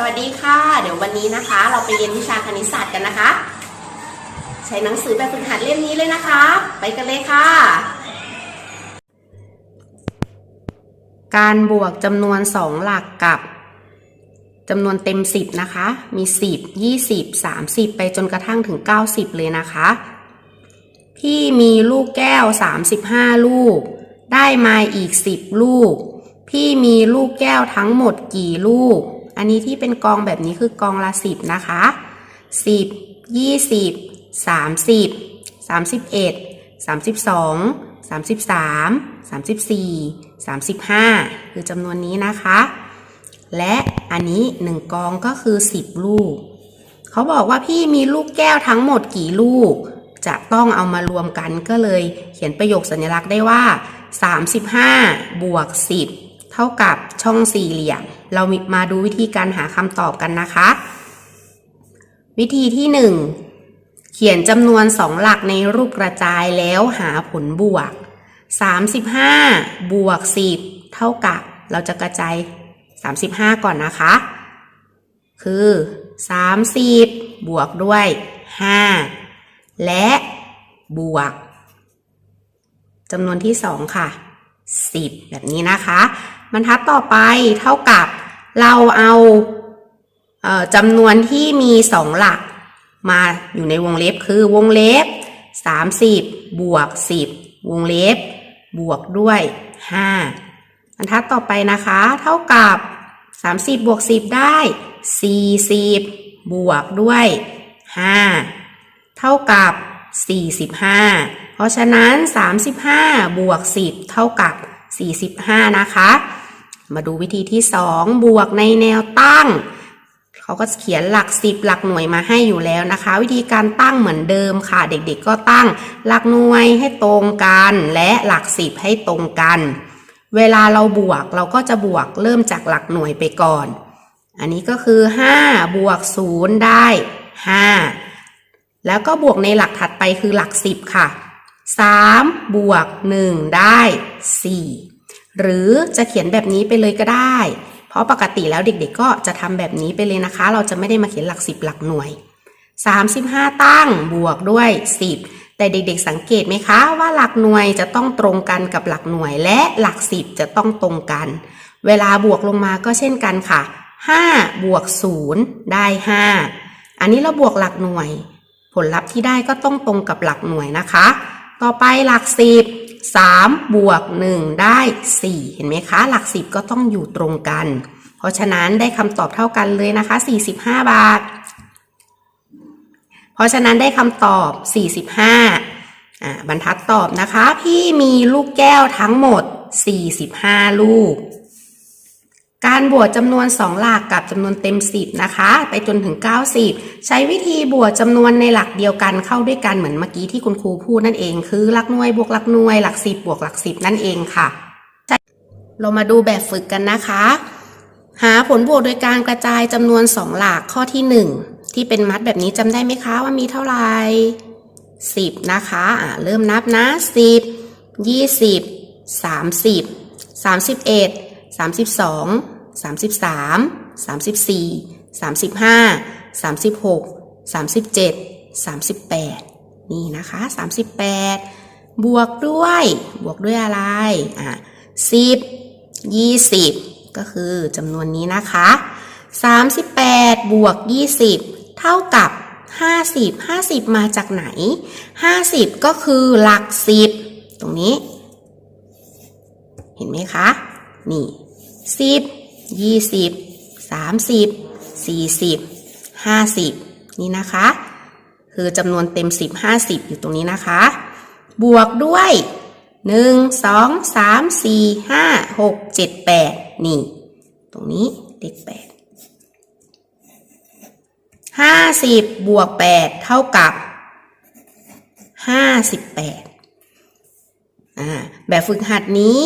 สวัสดีค่ะ เดี๋ยววันนี้นะคะ เราไปเรียนวิชาคณิตศาสตร์กันนะคะ ใช้หนังสือแบบฝึกหัดเล่มนี้เลยนะคะ ไปกันเลยค่ะ การบวกจำนวนสองหลักกับจำนวนเต็ม 10 นะคะ มี 10 20 30 ไปจนกระทั่งถึง 90 เลยนะคะ พี่มีลูกแก้ว 35 ลูก ได้มาอีก 10 ลูก พี่มีลูกแก้วทั้งหมดกี่ลูก อันนี้ที่เป็นกองแบบนี้คือกองละ10นะคะ10 20 30 31 32 33 34 35คือจำนวนนี้นะคะ และอันนี้1กองก็คือ10ลูก เขาบอกว่าพี่มีลูกแก้วทั้งหมดกี่ลูก จะต้องเอามารวมกันก็เลย เขียนประโยคสัญลักษณ์ได้ว่า 35 บวก 10 ท่ากับช่องสี่เหลี่ยม เรามาดูวิธีการหาคำตอบกันนะคะ วิธีที่ 1 เขียนจำนวนสองหลักในรูปกระจายแล้วหาผลบวก 35 บวก 10 เท่ากับ เราจะกระจาย 35 ก่อนนะคะ คือ 30 บวกด้วย 5 และบวกจำนวนที่ 2 ค่ะ 10 แบบนี้นะคะ บรรทัดต่อไปเท่ากับเราเอาเออจำนวนที่มี2หลัก มาอยู่ในวงเล็บคือวงเล็บ 30 บวก 10 วงเล็บบวกด้วย 5 บรรทัดต่อไปนะคะ เท่ากับ 30 บวก 10 ได้ 40 บวกด้วย 5 เท่ากับ 45 เพราะฉะนั้น 35 บวก 10 เท่ากับ 45 นะคะ มาดูวิธีที่ 2 บวกในแนวตั้ง เขาก็เขียนหลัก 10 หลักหน่วยมาให้อยู่แล้วนะคะ วิธีการตั้งเหมือนเดิมค่ะ เด็กๆก็ตั้งหลักหน่วยให้ตรงกัน และหลัก 10 ให้ตรงกัน เวลาเราบวกเราก็จะบวกเริ่มจากหลักหน่วยไปก่อน อันนี้ก็คือ 5 บวก 0 ได้ 5 แล้วก็บวกในหลักถัดไปคือหลัก 10 ค่ะ 3 บวก 1 ได้ 4 หรือจะเขียนแบบนี้ไปเลยก็ได้ เพราะปกติแล้วเด็กๆก็จะทำแบบนี้ไปเลยนะคะ เราจะไม่ได้มาเขียนหลัก 10 หลักหน่วย 35 ตั้งบวกด้วย 10 แต่เด็กๆสังเกตไหมคะว่าหลักหน่วยจะต้องตรงกันกับหลักหน่วย และหลัก 10 จะต้องตรงกัน เวลาบวกลงมาก็เช่นกันค่ะ 5 บวก 0 ได้ 5 อันนี้เราบวกหลักหน่วย ผลลัพธ์ที่ได้ก็ต้องตรงกับหลักหน่วยนะคะ ต่อไปหลัก 10 3 บวก 1 ได้ 4 เห็นไหมคะ หลัก 10 ก็ต้องอยู่ตรงกัน เพราะฉะนั้นได้คำตอบเท่ากันเลยนะคะ 45 บาท เพราะฉะนั้นได้คำตอบ 45อ่าบรรทัดตอบนะคะ พี่มีลูกแก้วทั้งหมด 45 ลูก การบวกจำนวน 2 หลักกับจำนวนเต็ม 10 นะคะ ไปจนถึง 90 ใช้วิธีบวกจำนวนในหลักเดียวกันเข้าด้วยกันเหมือนเมื่อกี้ที่คุณครูพูดนั่นเอง คือหลักหน่วยบวกหลักหน่วยหลัก 10 บวกหลัก 10 นั่นเองค่ะ เรามาดูแบบฝึกกันนะคะ หาผลบวกโดยการกระจายจำนวน 2 หลักข้อที่ 1 ที่เป็นมัดแบบนี้จำได้ไหมคะว่ามีเท่าไหร่ 10 นะคะอ่าเริ่มนับนะ 10 20 30 31 32 33 34 35 36 37 38 นี่นะคะ 38 บวกด้วย บวกด้วยอะไร อะ10 20 ก็คือจำนวนนี้นะคะ 38 บวก 20 เท่ากับ 50 50 มาจากไหน 50 ก็คือหลัก 10 ตรงนี้ เห็นไหมคะ นี่10 20 30 40 50นี่นะคะ คือจำนวนเต็ม10 50อยู่ตรงนี้นะคะ บวกด้วย1 2 3 4 5 6 7 8นี่ ตรงนี้เลข8 50บวก8เท่ากับ58อ่าแบบฝึกหัดนี้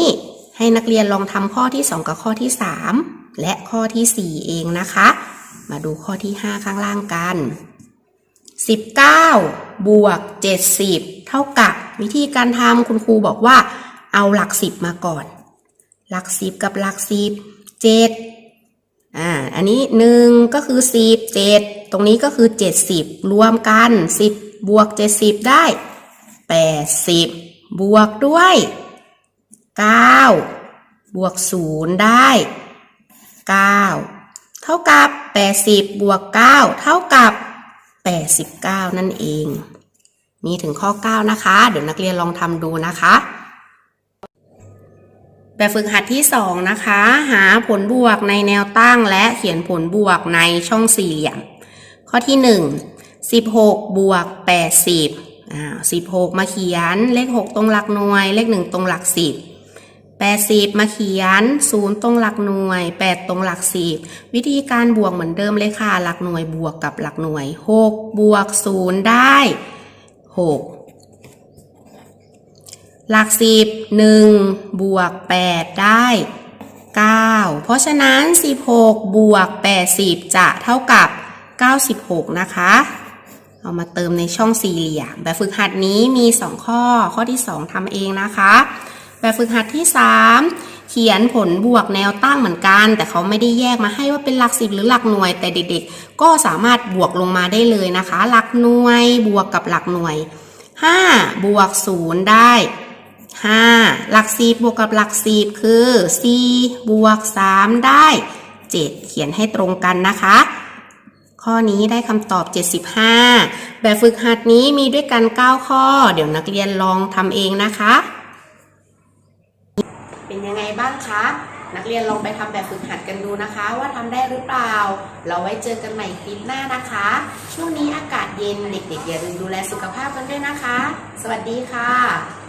ให้นักเรียนลองทำข้อที่ 2 กับข้อที่ 3 และข้อที่ 4 เองนะคะ มาดูข้อที่ 5 ข้างล่างกัน 19 บวก 70 เท่ากับวิธีการทำคุณครูบอกว่า เอาหลัก 10 มาก่อน หลัก 10 กับหลัก 10 7อ่าอันนี้หนึ่งก็คือสิบเจ็ดตรงนี้ก็คือเจ็ดสิบรวมกันสิบบวกเจ็ดสิบได้แปดสิบบวกด้วย เก้าบวกศูนย์ได้เก้าเท่ากับแปดสิบบวกเก้าเท่ากับแปดสิบเก้านั่นเองมีถึงข้อ 9 นะคะ เดี๋ยวนักเรียนลองทำดูนะคะ แบบฝึกหัดที่ 2 นะคะ หาผลบวกในแนวตั้งและเขียนผลบวกในช่องสี่เหลี่ยม ข้อที่ 1 16 บวก 80อ่า16มาเขียนเลข6ตรงหลักหน่วย เลข1ตรงหลัก10 80 มาเขียน 0 ตรงหลักหน่วย 8 ตรงหลัก 10 วิธีการบวกเหมือนเดิมเลยค่ะ หลักหน่วยบวกกับหลักหน่วย 6 บวก 0 ได้ 6 หลักสิบหนึ่งบวกแปดได้เก้าเพราะฉะนั้นสิบหกบวกแปดสิบจะเท่ากับเก้าสิบหกนะคะ เอามาเติมในช่องสี่เหลี่ยม แบบฝึกหัดนี้มีสองข้อ ข้อที่สองทำเองนะคะ แบบฝึกหัดที่สามเขียนผลบวกแนวตั้งเหมือนกัน แต่เขาไม่ได้แยกมาให้ว่าเป็นหลักสิบหรือหลักหน่วย แต่เด็กๆ ก็สามารถบวกลงมาได้เลยนะคะ หลักหน่วยบวกกับหลักหน่วย 5 บวก 0 ได้ 5 หลักสิบบวกกับหลักสิบคือ4บวก 3 ได้ 7 เขียนให้ตรงกันนะคะข้อนี้ได้คำตอบ 75 แบบฝึกหัดนี้มีด้วยกัน 9 ข้อ เดี๋ยวนักเรียนลองทำเองนะคะ เป็นยังไงบ้างคะ นักเรียนลองไปทำแบบฝึกหัดกันดูนะคะ ว่าทำได้หรือเปล่า เราไว้เจอกันใหม่คลิปหน้านะคะ ช่วงนี้อากาศเย็นเด็กๆอย่าลืมดูแลสุขภาพกันด้วยนะคะ สวัสดีค่ะ